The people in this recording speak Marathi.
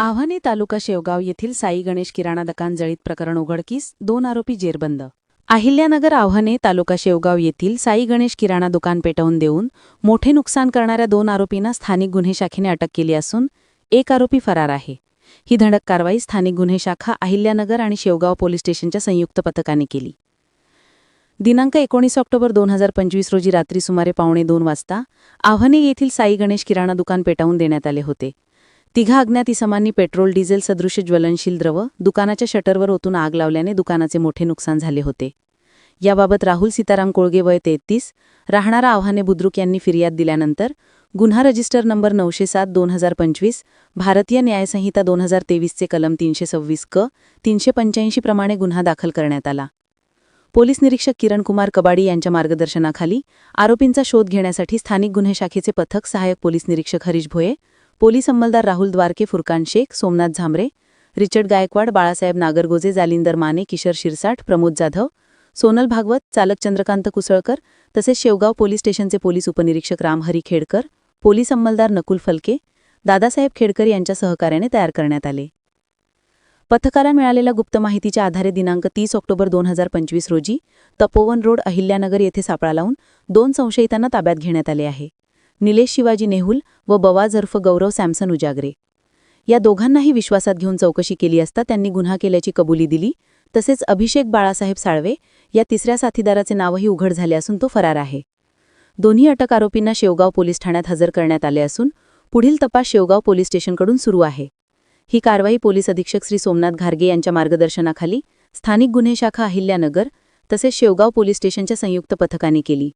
आव्हाने तालुका शेवगाव येथील साई गणेश किराणा दुकान जळीत प्रकरण उघडकीस दोन आरोपी जेरबंद. अहिल्यानगर आव्हाने तालुका शेवगाव येथील साई गणेश किराणा दुकान पेटवून देऊन मोठे नुकसान करणाऱ्या दोन आरोपींना स्थानिक गुन्हे शाखेने अटक केली असून एक आरोपी फरार आहे. ही धडक कारवाई स्थानिक गुन्हे शाखा अहिल्यानगर आणि शेवगाव पोलीस स्टेशनच्या संयुक्त पथकाने केली. दिनांक एकोणीस ऑक्टोबर दोन हजार पंचवीस रोजी रात्री सुमारे पावणे दोन वाजता आव्हाने येथील साई गणेश किराणा दुकान पेटवून देण्यात आले होते. तिघा अज्ञात इसमांनी पेट्रोल डिझेल सदृश ज्वलनशील द्रव दुकानाच्या शटरवर ओतून आग लावल्याने दुकानाचे मोठे नुकसान झाले होते. याबाबत राहुल सीताराम कोळगे वय तेहतीस राहणारा आव्हाने बुद्रुक यांनी फिर्याद दिल्यानंतर गुन्हा रजिस्टर नंबर नऊशे सात दोन हजार पंचवीस भारतीय न्यायसंहिता दोन हजार तेवीसचे कलम तीनशे सव्वीस क तीनशे पंच्याऐंशी प्रमाणे गुन्हा दाखल करण्यात आला. पोलीस निरीक्षक किरण कुमार कबाडी यांच्या मार्गदर्शनाखाली आरोपींचा शोध घेण्यासाठी स्थानिक गुन्हे शाखेचे पथक सहाय्यक पोलीस निरीक्षक हरीश भोये पोलीस अंमलदार राहुल द्वारके फुरकान शेख सोमनाथ झांबरे रिचर्ड गायकवाड बाळासाहेब नागरगोजे जालिंदर माने किशोर शिरसाठ प्रमोद जाधव सोनल भागवत चालक चंद्रकांत कुसळकर तसेच शेवगाव पोलीस स्टेशनचे पोलीस उपनिरीक्षक रामहरी खेडकर पोलीस अंमलदार नकुल फलके दादासाहेब खेडकर यांच्या सहकार्याने तयार करण्यात आले. पथकाला मिळालेल्या गुप्त माहितीच्या आधारे दिनांक तीस ऑक्टोबर दोन हजार पंचवीस रोजी तपोवन रोड अहिल्यानगर येथे सापळा लावून दोन संशयितांना ताब्यात घेण्यात आले आहे. निलेश शिवाजी नेहुल व बवाज अर्फ गौरव सॅमसन उजागरे. या दोघांनाही विश्वासात घेऊन चौकशी केली असता त्यांनी गुन्हा केल्याची कबुली दिली तसेच अभिषेक बाळासाहेब साळवे या तिसऱ्या साथीदाराचे नावही उघड झाले असून तो फरार आहे. दोन्ही अटक आरोपींना शेवगाव पोलीस ठाण्यात हजर करण्यात आले असून पुढील तपास शेवगाव पोलीस स्टेशनकडून सुरू आहे. ही कारवाई पोलीस अधीक्षक श्री सोमनाथ घारगे यांच्या मार्गदर्शनाखाली स्थानिक गुन्हे शाखा अहिल्यानगर तसेच शेवगाव पोलीस स्टेशनच्या संयुक्त पथकाने केली.